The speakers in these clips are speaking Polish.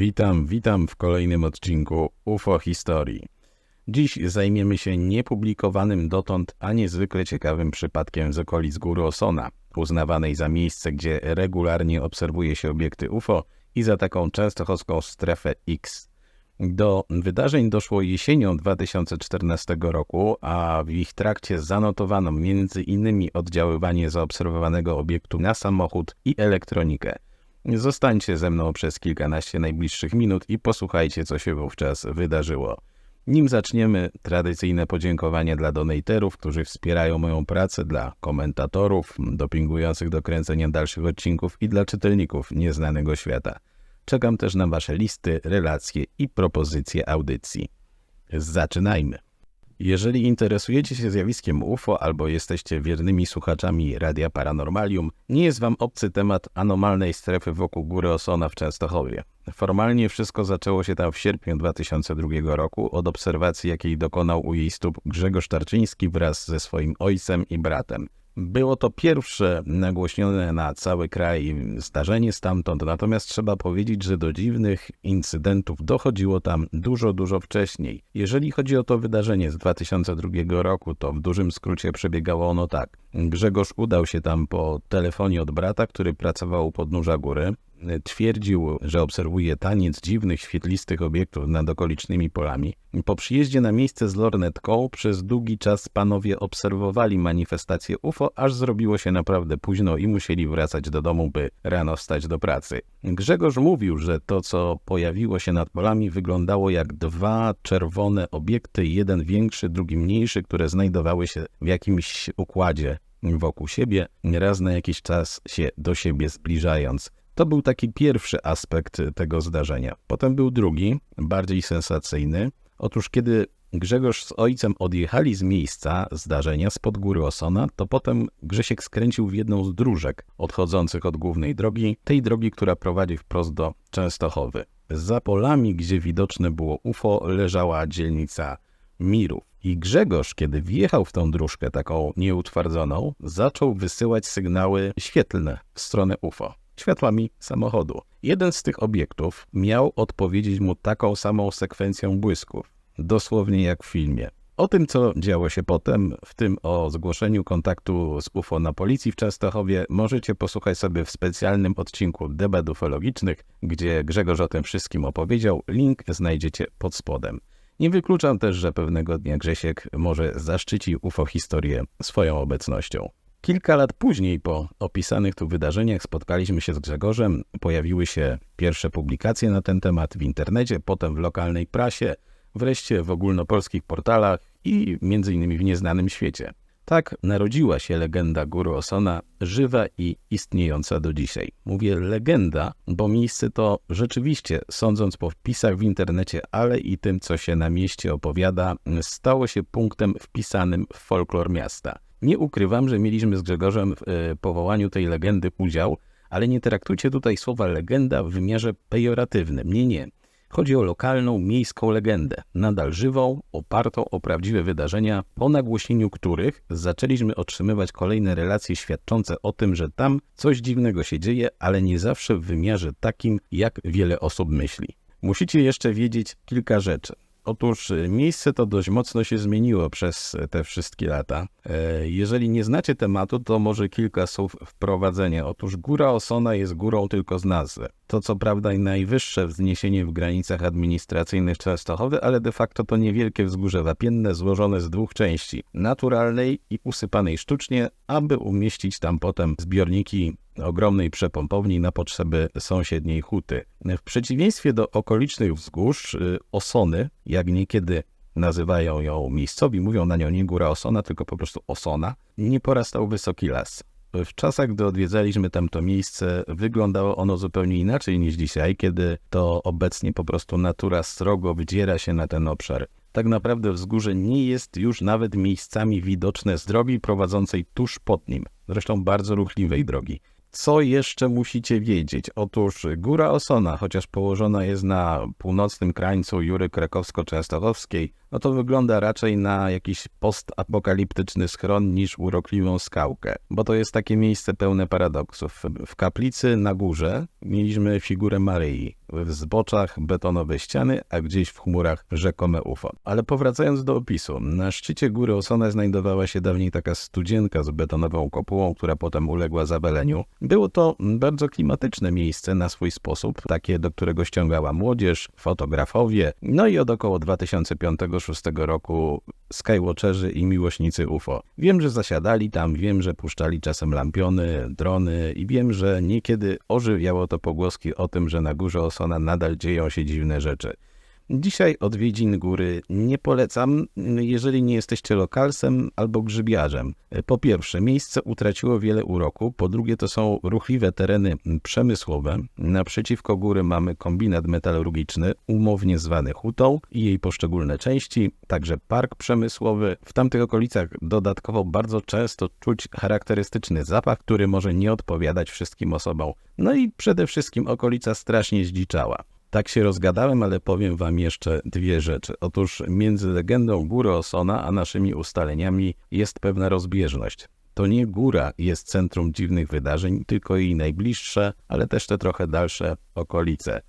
Witam, witam w kolejnym odcinku UFO Historii. Dziś zajmiemy się niepublikowanym dotąd, a niezwykle ciekawym przypadkiem z okolic Góry Osona, uznawanej za miejsce, gdzie regularnie obserwuje się obiekty UFO i za taką częstochowską strefę X. Do wydarzeń doszło jesienią 2014 roku, a w ich trakcie zanotowano m.in. oddziaływanie zaobserwowanego obiektu na samochód i elektronikę. Zostańcie ze mną przez kilkanaście najbliższych minut i posłuchajcie, co się wówczas wydarzyło. Nim zaczniemy, tradycyjne podziękowania dla donatorów, którzy wspierają moją pracę, dla komentatorów dopingujących do kręcenia dalszych odcinków i dla czytelników Nieznanego Świata. Czekam też na Wasze listy, relacje i propozycje audycji. Zaczynajmy! Jeżeli interesujecie się zjawiskiem UFO albo jesteście wiernymi słuchaczami Radia Paranormalium, nie jest Wam obcy temat anomalnej strefy wokół Góry Osona w Częstochowie. Formalnie wszystko zaczęło się tam w sierpniu 2002 roku od obserwacji, jakiej dokonał u jej stóp Grzegorz Tarczyński wraz ze swoim ojcem i bratem. Było to pierwsze nagłośnione na cały kraj zdarzenie stamtąd, natomiast trzeba powiedzieć, że do dziwnych incydentów dochodziło tam dużo, dużo wcześniej. Jeżeli chodzi o to wydarzenie z 2002 roku, to w dużym skrócie przebiegało ono tak. Grzegorz udał się tam po telefonie od brata, który pracował u podnóża góry. Twierdził, że obserwuje taniec dziwnych, świetlistych obiektów nad okolicznymi polami. Po przyjeździe na miejsce z lornetką przez długi czas panowie obserwowali manifestację UFO, aż zrobiło się naprawdę późno i musieli wracać do domu, by rano wstać do pracy. Grzegorz mówił, że to, co pojawiło się nad polami, wyglądało jak dwa czerwone obiekty, jeden większy, drugi mniejszy, które znajdowały się w jakimś układzie wokół siebie, raz na jakiś czas się do siebie zbliżając. To był taki pierwszy aspekt tego zdarzenia. Potem był drugi, bardziej sensacyjny. Otóż kiedy Grzegorz z ojcem odjechali z miejsca zdarzenia spod góry Osona, to potem Grzesiek skręcił w jedną z dróżek odchodzących od głównej drogi, tej drogi, która prowadzi wprost do Częstochowy. Za polami, gdzie widoczne było UFO, leżała dzielnica Mirów. I Grzegorz, kiedy wjechał w tą dróżkę taką nieutwardzoną, zaczął wysyłać sygnały świetlne w stronę UFO światłami samochodu. Jeden z tych obiektów miał odpowiedzieć mu taką samą sekwencją błysków, dosłownie jak w filmie. O tym, co działo się potem, w tym o zgłoszeniu kontaktu z UFO na policji w Częstochowie, możecie posłuchać sobie w specjalnym odcinku debat ufologicznych, gdzie Grzegorz o tym wszystkim opowiedział. Link znajdziecie pod spodem. Nie wykluczam też, że pewnego dnia Grzesiek może zaszczyci UFO historię swoją obecnością. Kilka lat później, po opisanych tu wydarzeniach, spotkaliśmy się z Grzegorzem. Pojawiły się pierwsze publikacje na ten temat w internecie, potem w lokalnej prasie, wreszcie w ogólnopolskich portalach i innymi w nieznanym świecie. Tak narodziła się legenda Góry Osona, żywa i istniejąca do dzisiaj. Mówię legenda, bo miejsce to rzeczywiście, sądząc po wpisach w internecie, ale i tym, co się na mieście opowiada, stało się punktem wpisanym w folklor miasta. Nie ukrywam, że mieliśmy z Grzegorzem w e, powołaniu tej legendy udział, ale nie traktujcie tutaj słowa legenda w wymiarze pejoratywnym. Nie, nie. Chodzi o lokalną, miejską legendę, nadal żywą, opartą o prawdziwe wydarzenia, po nagłośnieniu których zaczęliśmy otrzymywać kolejne relacje świadczące o tym, że tam coś dziwnego się dzieje, ale nie zawsze w wymiarze takim, jak wiele osób myśli. Musicie jeszcze wiedzieć kilka rzeczy. Otóż e, miejsce to dość mocno się zmieniło przez te wszystkie lata. E, jeżeli nie znacie tematu, to może kilka słów wprowadzenia. Otóż Góra Osona jest górą tylko z nazwy. To co prawda najwyższe wzniesienie w granicach administracyjnych Częstochowy, ale de facto to niewielkie wzgórze wapienne złożone z dwóch części, naturalnej i usypanej sztucznie, aby umieścić tam potem zbiorniki ogromnej przepompowni na potrzeby sąsiedniej huty. W przeciwieństwie do okolicznych wzgórz, y, Osony, jak niekiedy nazywają ją miejscowi, mówią na nią nie góra Osona, tylko po prostu Osona, nie porastał wysoki las. W czasach, gdy odwiedzaliśmy tamto miejsce, wyglądało ono zupełnie inaczej niż dzisiaj, kiedy to obecnie po prostu natura srogo wydziera się na ten obszar. Tak naprawdę wzgórze nie jest już nawet miejscami widoczne z drogi prowadzącej tuż pod nim, zresztą bardzo ruchliwej drogi. Co jeszcze musicie wiedzieć? Otóż Góra Osona, chociaż położona jest na północnym krańcu Jury Krakowsko-Częstochowskiej, no to wygląda raczej na jakiś postapokaliptyczny schron niż urokliwą skałkę, bo to jest takie miejsce pełne paradoksów. W kaplicy na górze mieliśmy figurę Maryi, w zboczach betonowe ściany, a gdzieś w chmurach rzekome UFO. Ale powracając do opisu, na szczycie góry Osona znajdowała się dawniej taka studzienka z betonową kopułą, która potem uległa zawaleniu. Było to bardzo klimatyczne miejsce na swój sposób, takie, do którego ściągała młodzież, fotografowie, no i od około 2005-2006 roku skywatcherzy i miłośnicy UFO. Wiem, że zasiadali tam, wiem, że puszczali czasem lampiony, drony i wiem, że niekiedy ożywiało to pogłoski o tym, że na górze Osona nadal dzieją się dziwne rzeczy. Dzisiaj odwiedzin góry nie polecam, jeżeli nie jesteście lokalsem albo grzybiarzem. Po pierwsze, miejsce utraciło wiele uroku, po drugie to są ruchliwe tereny przemysłowe. Naprzeciwko góry mamy kombinat metalurgiczny, umownie zwany hutą i jej poszczególne części, także park przemysłowy. W tamtych okolicach dodatkowo bardzo często czuć charakterystyczny zapach, który może nie odpowiadać wszystkim osobom. No i przede wszystkim okolica strasznie zdziczała. Tak się rozgadałem, ale powiem wam jeszcze dwie rzeczy. Otóż między legendą Góry Osona a naszymi ustaleniami jest pewna rozbieżność. To nie góra jest centrum dziwnych wydarzeń, tylko jej najbliższe, ale też te trochę dalsze okolice.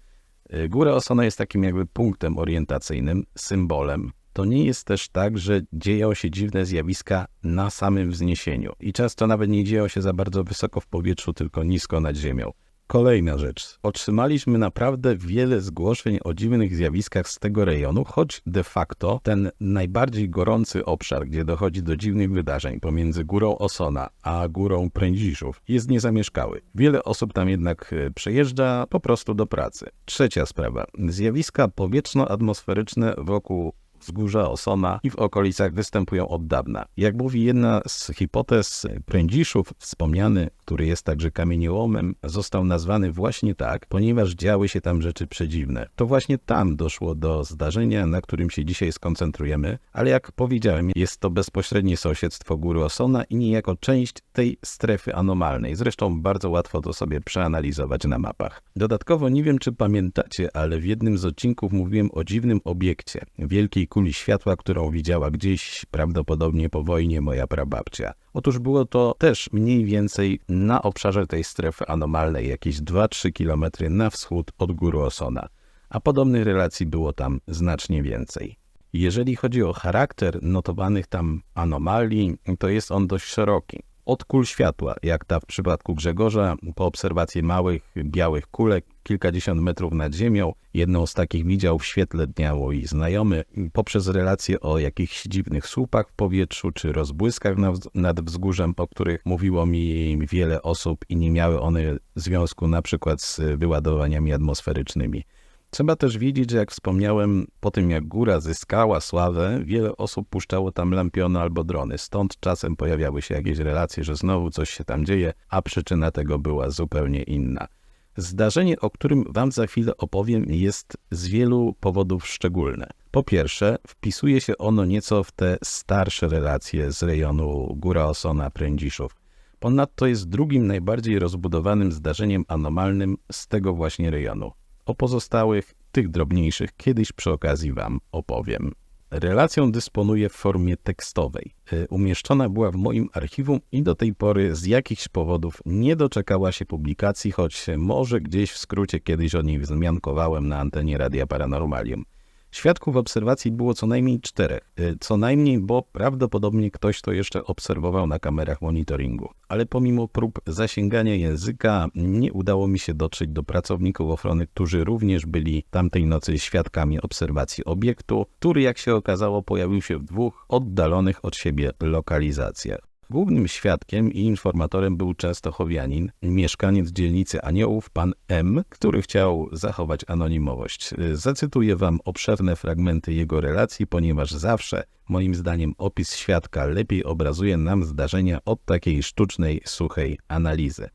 Y, Góra Osona jest takim jakby punktem orientacyjnym, symbolem. To nie jest też tak, że dzieją się dziwne zjawiska na samym wzniesieniu. I często nawet nie dzieją się za bardzo wysoko w powietrzu, tylko nisko nad ziemią. Kolejna rzecz. Otrzymaliśmy naprawdę wiele zgłoszeń o dziwnych zjawiskach z tego rejonu, choć de facto ten najbardziej gorący obszar, gdzie dochodzi do dziwnych wydarzeń pomiędzy górą Osona a górą Prędziszów, jest niezamieszkały. Wiele osób tam jednak e, przejeżdża po prostu do pracy. Trzecia sprawa. Zjawiska powietrzno-atmosferyczne wokół wzgórza Osona i w okolicach występują od dawna. Jak mówi jedna z hipotez, Prędziszów, wspomniany, który jest także kamieniołomem, został nazwany właśnie tak, ponieważ działy się tam rzeczy przedziwne. To właśnie tam doszło do zdarzenia, na którym się dzisiaj skoncentrujemy, ale jak powiedziałem, jest to bezpośrednie sąsiedztwo góry Osona i niejako część tej strefy anomalnej. Zresztą bardzo łatwo to sobie przeanalizować na mapach. Dodatkowo nie wiem, czy pamiętacie, ale w jednym z odcinków mówiłem o dziwnym obiekcie, wielkiej kuli światła, którą widziała gdzieś prawdopodobnie po wojnie moja prababcia. Otóż było to też mniej więcej na obszarze tej strefy anomalnej, jakieś 2-3 km na wschód od góry Osona, a podobnych relacji było tam znacznie więcej. Jeżeli chodzi o charakter notowanych tam anomalii, to jest on dość szeroki od kul światła, jak ta w przypadku Grzegorza, po obserwacji małych, białych kulek kilkadziesiąt metrów nad ziemią. Jedną z takich widział w świetle dnia mój znajomy, poprzez relacje o jakichś dziwnych słupach w powietrzu, czy rozbłyskach nad wzgórzem, o których mówiło mi wiele osób i nie miały one związku na przykład z wyładowaniami atmosferycznymi. Trzeba też wiedzieć, że jak wspomniałem, po tym jak góra zyskała sławę, wiele osób puszczało tam lampiony albo drony. Stąd czasem pojawiały się jakieś relacje, że znowu coś się tam dzieje, a przyczyna tego była zupełnie inna. Zdarzenie, o którym Wam za chwilę opowiem, jest z wielu powodów szczególne. Po pierwsze, wpisuje się ono nieco w te starsze relacje z rejonu Góra Osona Prędziszów. Ponadto jest drugim najbardziej rozbudowanym zdarzeniem anomalnym z tego właśnie rejonu. O pozostałych, tych drobniejszych, kiedyś przy okazji Wam opowiem. Relacją dysponuję w formie tekstowej. E, umieszczona była w moim archiwum i do tej pory z jakichś powodów nie doczekała się publikacji, choć może gdzieś w skrócie kiedyś o niej wzmiankowałem na antenie Radia Paranormalium. Świadków obserwacji było co najmniej czterech. Y, co najmniej, bo prawdopodobnie ktoś to jeszcze obserwował na kamerach monitoringu. Ale pomimo prób zasięgania języka, nie udało mi się dotrzeć do pracowników ochrony, którzy również byli tamtej nocy świadkami obserwacji obiektu, który jak się okazało pojawił się w dwóch oddalonych od siebie lokalizacjach. Głównym świadkiem i informatorem był częstochowianin, mieszkaniec dzielnicy Aniołów, pan M., który chciał zachować anonimowość. Zacytuję wam obszerne fragmenty jego relacji, ponieważ zawsze, moim zdaniem, opis świadka lepiej obrazuje nam zdarzenia od takiej sztucznej, suchej analizy.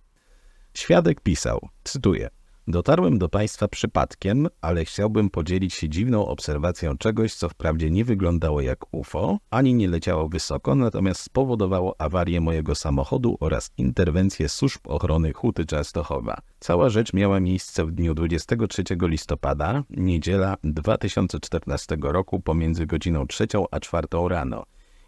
Świadek pisał, cytuję, Dotarłem do Państwa przypadkiem, ale chciałbym podzielić się dziwną obserwacją czegoś, co wprawdzie nie wyglądało jak UFO, ani nie leciało wysoko, natomiast spowodowało awarię mojego samochodu oraz interwencję służb ochrony Huty Częstochowa. Cała rzecz miała miejsce w dniu 23 listopada, niedziela 2014 roku pomiędzy godziną 3 a 4 rano.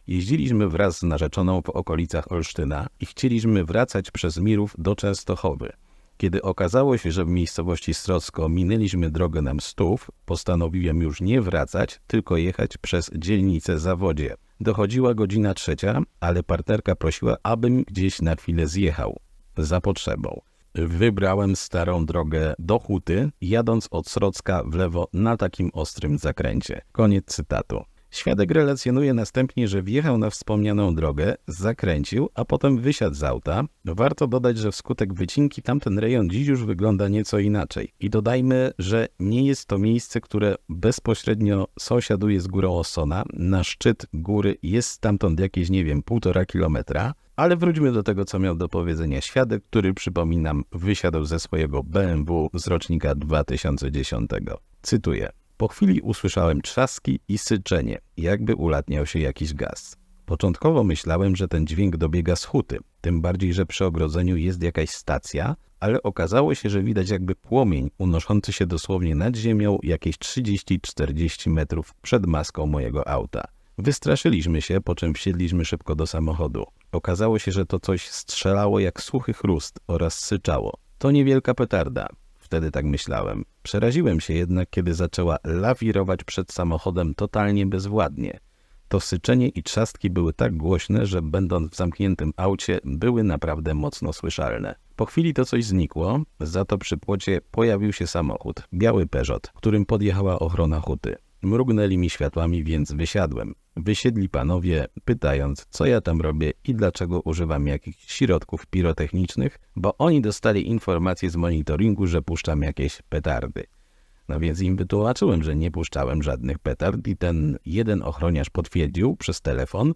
Jeździliśmy wraz z narzeczoną w okolicach Olsztyna i chcieliśmy wracać przez Mirów do Częstochowy. Kiedy okazało się, że w miejscowości Strocko minęliśmy drogę na Mstów, postanowiłem już nie wracać, tylko jechać przez dzielnicę Zawodzie. Dochodziła godzina trzecia, ale partnerka prosiła, abym gdzieś na chwilę zjechał. Za potrzebą. Wybrałem starą drogę do Huty, jadąc od Srocka w lewo na takim ostrym zakręcie. Koniec cytatu. Świadek relacjonuje następnie, że wjechał na wspomnianą drogę, zakręcił, a potem wysiadł z auta. Warto dodać, że wskutek wycinki tamten rejon dziś już wygląda nieco inaczej. I dodajmy, że nie jest to miejsce, które bezpośrednio sąsiaduje z górą Osona. Na szczyt góry jest stamtąd jakieś, nie wiem, półtora kilometra. Ale wróćmy do tego, co miał do powiedzenia świadek, który, przypominam, wysiadł ze swojego BMW z rocznika 2010. Cytuję. Po chwili usłyszałem trzaski i syczenie, jakby ulatniał się jakiś gaz. Początkowo myślałem, że ten dźwięk dobiega z huty, tym bardziej, że przy ogrodzeniu jest jakaś stacja, ale okazało się, że widać jakby płomień unoszący się dosłownie nad ziemią jakieś 30-40 metrów przed maską mojego auta. Wystraszyliśmy się, po czym wsiedliśmy szybko do samochodu. Okazało się, że to coś strzelało jak suchy chrust oraz syczało. To niewielka petarda. Wtedy tak myślałem. Przeraziłem się jednak, kiedy zaczęła lawirować przed samochodem totalnie bezwładnie. To syczenie i trzastki były tak głośne, że będąc w zamkniętym aucie, były naprawdę mocno słyszalne. Po chwili to coś znikło, za to przy płocie pojawił się samochód, biały Peugeot, którym podjechała ochrona huty. Mrugnęli mi światłami, więc wysiadłem. Wysiedli panowie, pytając, co ja tam robię i dlaczego używam jakichś środków pirotechnicznych, bo oni dostali informację z monitoringu, że puszczam jakieś petardy. No więc im wytłumaczyłem, że nie puszczałem żadnych petard i ten jeden ochroniarz potwierdził przez telefon,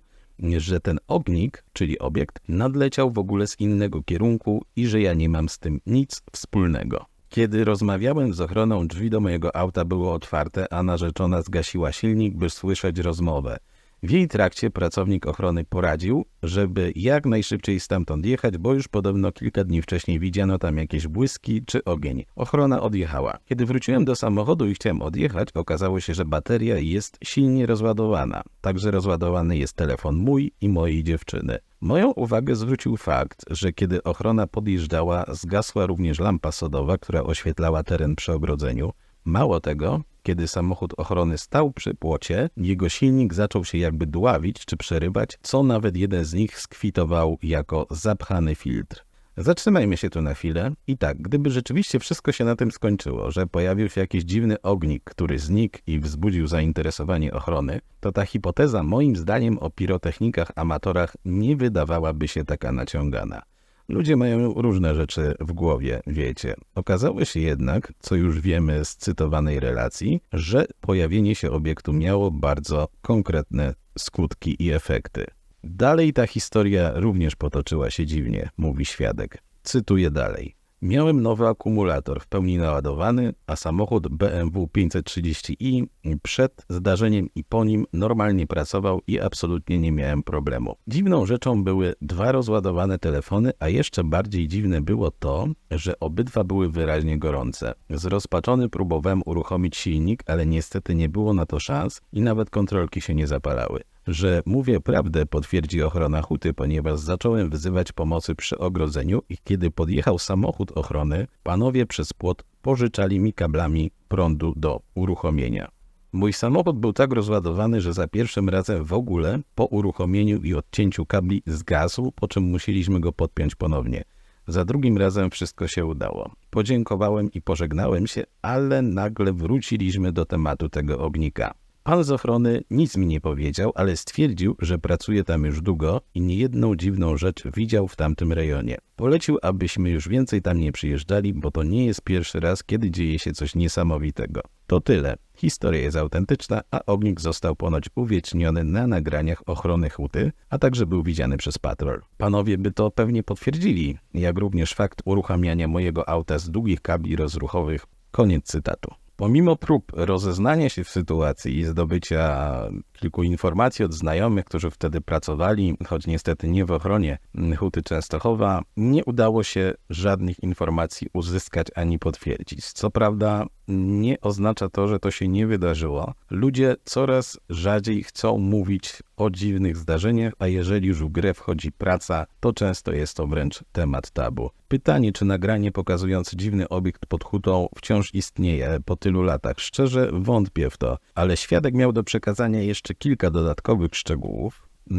że ten ognik, czyli obiekt, nadleciał w ogóle z innego kierunku i że ja nie mam z tym nic wspólnego. Kiedy rozmawiałem z ochroną, drzwi do mojego auta były otwarte, a narzeczona zgasiła silnik, by słyszeć rozmowę. W jej trakcie pracownik ochrony poradził, żeby jak najszybciej stamtąd jechać, bo już podobno kilka dni wcześniej widziano tam jakieś błyski czy ogień. Ochrona odjechała. Kiedy wróciłem do samochodu i chciałem odjechać, okazało się, że bateria jest silnie rozładowana. Także rozładowany jest telefon mój i mojej dziewczyny. Moją uwagę zwrócił fakt, że kiedy ochrona podjeżdżała, zgasła również lampa sodowa, która oświetlała teren przy ogrodzeniu. Mało tego, kiedy samochód ochrony stał przy płocie, jego silnik zaczął się jakby dławić czy przerywać, co nawet jeden z nich skwitował jako zapchany filtr. Zatrzymajmy się tu na chwilę. I tak, gdyby rzeczywiście wszystko się na tym skończyło, że pojawił się jakiś dziwny ognik, który znikł i wzbudził zainteresowanie ochrony, to ta hipoteza moim zdaniem o pirotechnikach amatorach nie wydawałaby się taka naciągana. Ludzie mają różne rzeczy w głowie, wiecie. Okazało się jednak, co już wiemy z cytowanej relacji, że pojawienie się obiektu miało bardzo konkretne skutki i efekty. Dalej ta historia również potoczyła się dziwnie, mówi świadek. Cytuję dalej. Miałem nowy akumulator w pełni naładowany, a samochód BMW 530i przed zdarzeniem i po nim normalnie pracował i absolutnie nie miałem problemu. Dziwną rzeczą były dwa rozładowane telefony, a jeszcze bardziej dziwne było to, że obydwa były wyraźnie gorące. Zrozpaczony próbowałem uruchomić silnik, ale niestety nie było na to szans i nawet kontrolki się nie zapalały. Że mówię prawdę, potwierdzi ochrona huty, ponieważ zacząłem wzywać pomocy przy ogrodzeniu i kiedy podjechał samochód ochrony, panowie przez płot pożyczali mi kablami prądu do uruchomienia. Mój samochód był tak rozładowany, że za pierwszym razem w ogóle po uruchomieniu i odcięciu kabli zgasł, po czym musieliśmy go podpiąć ponownie. Za drugim razem wszystko się udało. Podziękowałem i pożegnałem się, ale nagle wróciliśmy do tematu tego ognika. Pan z ochrony nic mi nie powiedział, ale stwierdził, że pracuje tam już długo i niejedną dziwną rzecz widział w tamtym rejonie. Polecił, abyśmy już więcej tam nie przyjeżdżali, bo to nie jest pierwszy raz, kiedy dzieje się coś niesamowitego. To tyle. Historia jest autentyczna, a ognik został ponoć uwieczniony na nagraniach ochrony huty, a także był widziany przez patrol. Panowie by to pewnie potwierdzili, jak również fakt uruchamiania mojego auta z długich kabli rozruchowych. Koniec cytatu. Pomimo prób rozeznania się w sytuacji i zdobycia kilku informacji od znajomych, którzy wtedy pracowali, choć niestety nie w ochronie Huty Częstochowa, nie udało się żadnych informacji uzyskać ani potwierdzić. Co prawda nie oznacza to, że to się nie wydarzyło. Ludzie coraz rzadziej chcą mówić o dziwnych zdarzeniach, a jeżeli już w grę wchodzi praca, to często jest to wręcz temat tabu. Pytanie, czy nagranie pokazujące dziwny obiekt pod hutą wciąż istnieje po tylu latach. Szczerze wątpię w to, ale świadek miał do przekazania jeszcze kilka dodatkowych szczegółów. Yy,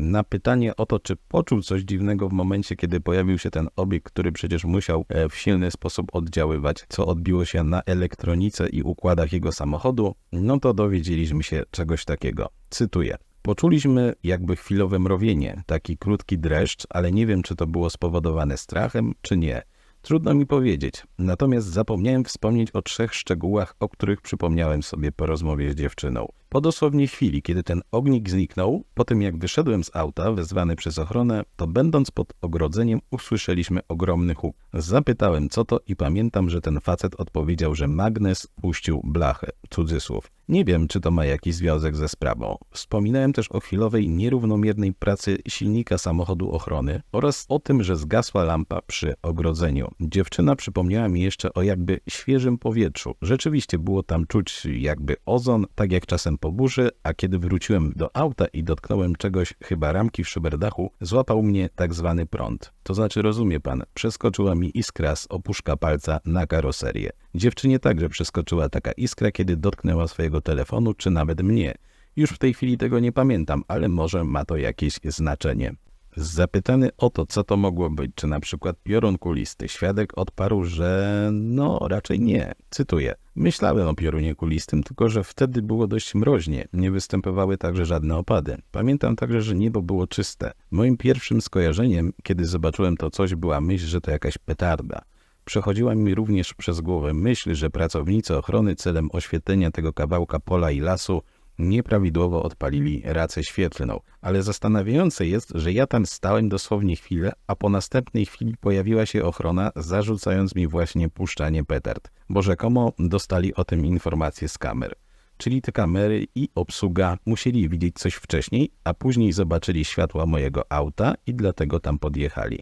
na pytanie o to, czy poczuł coś dziwnego w momencie, kiedy pojawił się ten obiekt, który przecież musiał e, w silny sposób oddziaływać, co odbiło się na elektronice i układach jego samochodu, no to dowiedzieliśmy się czegoś takiego. Cytuję. Poczuliśmy jakby chwilowe mrowienie, taki krótki dreszcz, ale nie wiem, czy to było spowodowane strachem, czy nie. Trudno mi powiedzieć, natomiast zapomniałem wspomnieć o trzech szczegółach, o których przypomniałem sobie po rozmowie z dziewczyną. Po dosłownie chwili, kiedy ten ognik zniknął, po tym jak wyszedłem z auta wezwany przez ochronę, to będąc pod ogrodzeniem usłyszeliśmy ogromny huk. Zapytałem co to i pamiętam, że ten facet odpowiedział, że magnes puścił blachę, cudzysłów. Nie wiem, czy to ma jakiś związek ze sprawą. Wspominałem też o chwilowej, nierównomiernej pracy silnika samochodu ochrony oraz o tym, że zgasła lampa przy ogrodzeniu. Dziewczyna przypomniała mi jeszcze o jakby świeżym powietrzu. Rzeczywiście było tam czuć jakby ozon, tak jak czasem po burzy, a kiedy wróciłem do auta i dotknąłem czegoś, chyba ramki w szyberdachu, złapał mnie tak zwany prąd. To znaczy, rozumie pan, przeskoczyła mi iskra z opuszka palca na karoserię. Dziewczynie także przeskoczyła taka iskra, kiedy dotknęła swojego telefonu, czy nawet mnie. Już w tej chwili tego nie pamiętam, ale może ma to jakieś znaczenie. Zapytany o to, co to mogło być, czy na przykład piorun kulisty, świadek odparł, że no raczej nie. Cytuję. Myślałem o piorunie kulistym, tylko że wtedy było dość mroźnie, nie występowały także żadne opady. Pamiętam także, że niebo było czyste. Moim pierwszym skojarzeniem, kiedy zobaczyłem to coś, była myśl, że to jakaś petarda. Przechodziła mi również przez głowę myśl, że pracownicy ochrony celem oświetlenia tego kawałka pola i lasu nieprawidłowo odpalili racę świetlną. Ale zastanawiające jest, że ja tam stałem dosłownie chwilę, a po następnej chwili pojawiła się ochrona, zarzucając mi właśnie puszczanie petard, bo rzekomo dostali o tym informacje z kamer. Czyli te kamery i obsługa musieli widzieć coś wcześniej, a później zobaczyli światła mojego auta i dlatego tam podjechali.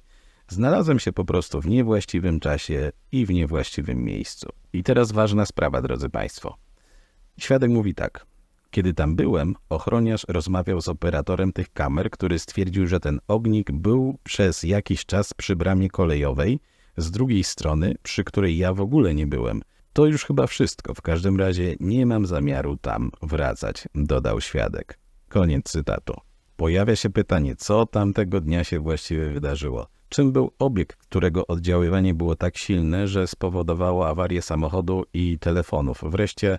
Znalazłem się po prostu w niewłaściwym czasie i w niewłaściwym miejscu. I teraz ważna sprawa, drodzy Państwo. Świadek mówi tak. Kiedy tam byłem, ochroniarz rozmawiał z operatorem tych kamer, który stwierdził, że ten ognik był przez jakiś czas przy bramie kolejowej, z drugiej strony, przy której ja w ogóle nie byłem. To już chyba wszystko. W każdym razie nie mam zamiaru tam wracać, dodał świadek. Koniec cytatu. Pojawia się pytanie, co tamtego dnia się właściwie wydarzyło? Czym był obiekt, którego oddziaływanie było tak silne, że spowodowało awarię samochodu i telefonów? Wreszcie,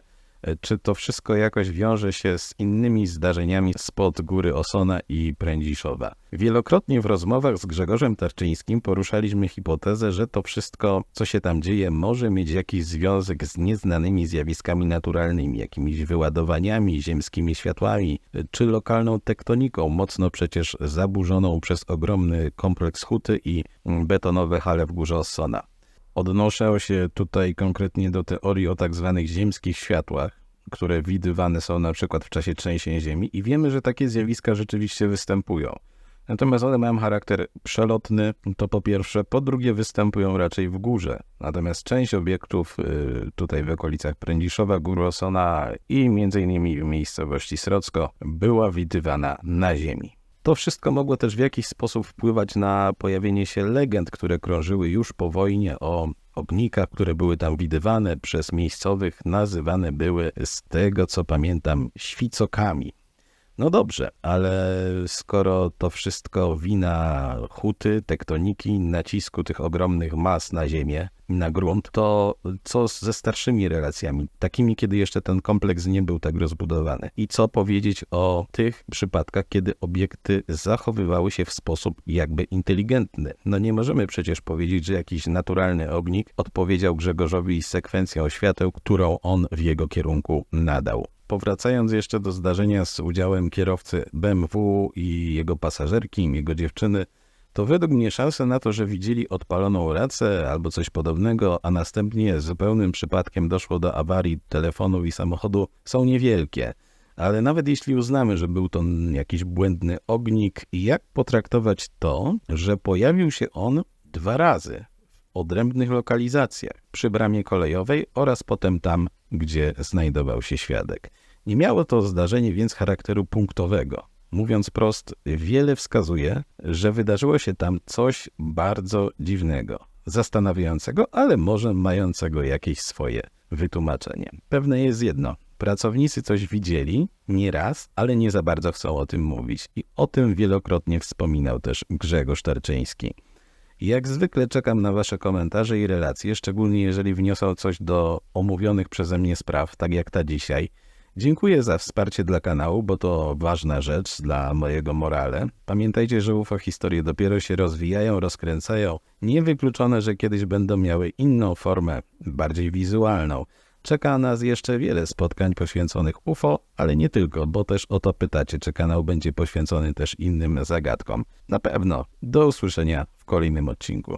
czy to wszystko jakoś wiąże się z innymi zdarzeniami spod góry Osona i Prędziszowa? Wielokrotnie w rozmowach z Grzegorzem Tarczyńskim poruszaliśmy hipotezę, że to wszystko, co się tam dzieje, może mieć jakiś związek z nieznanymi zjawiskami naturalnymi, jakimiś wyładowaniami, ziemskimi światłami, e, czy lokalną tektoniką, mocno przecież zaburzoną przez ogromny kompleks huty i betonowe hale w górze Osona. Odnoszę się tutaj konkretnie do teorii o tak zwanych ziemskich światłach, które widywane są na przykład w czasie trzęsień ziemi i wiemy, że takie zjawiska rzeczywiście występują. Natomiast one mają charakter przelotny, to po pierwsze, po drugie występują raczej w górze. Natomiast część obiektów y, tutaj w okolicach Prędziszowa, Górosona i innymi w miejscowości Srocko była widywana na ziemi. To wszystko mogło też w jakiś sposób wpływać na pojawienie się legend, które krążyły już po wojnie o ognikach, które były tam widywane przez miejscowych, nazywane były z tego co pamiętam świcokami. No dobrze, ale skoro to wszystko wina huty, tektoniki, nacisku tych ogromnych mas na ziemię na grunt, to co ze starszymi relacjami, takimi, kiedy jeszcze ten kompleks nie był tak rozbudowany? I co powiedzieć o tych przypadkach, kiedy obiekty zachowywały się w sposób jakby inteligentny? No nie możemy przecież powiedzieć, że jakiś naturalny ognik odpowiedział Grzegorzowi sekwencją świateł, którą on w jego kierunku nadał. Powracając jeszcze do zdarzenia z udziałem kierowcy BMW i jego pasażerki, jego dziewczyny, to według mnie szanse na to, że widzieli odpaloną racę albo coś podobnego, a następnie zupełnym przypadkiem doszło do awarii telefonu i samochodu, są niewielkie. Ale nawet jeśli uznamy, że był to jakiś błędny ognik, jak potraktować to, że pojawił się on dwa razy w odrębnych lokalizacjach, przy bramie kolejowej oraz potem tam, gdzie znajdował się świadek. Nie miało to zdarzenie więc charakteru punktowego. Mówiąc prost, wiele wskazuje, że wydarzyło się tam coś bardzo dziwnego, zastanawiającego, ale może mającego jakieś swoje wytłumaczenie. Pewne jest jedno. Pracownicy coś widzieli, nie raz, ale nie za bardzo chcą o tym mówić. I o tym wielokrotnie wspominał też Grzegorz Tarczyński. Jak zwykle czekam na Wasze komentarze i relacje, szczególnie jeżeli wniosą coś do omówionych przeze mnie spraw, tak jak ta dzisiaj. Dziękuję za wsparcie dla kanału, bo to ważna rzecz dla mojego morale. Pamiętajcie, że UFO historie dopiero się rozwijają, rozkręcają. Niewykluczone, że kiedyś będą miały inną formę, bardziej wizualną. Czeka nas jeszcze wiele spotkań poświęconych UFO, ale nie tylko, bo też o to pytacie, czy kanał będzie poświęcony też innym zagadkom. Na pewno. Do usłyszenia w kolejnym odcinku.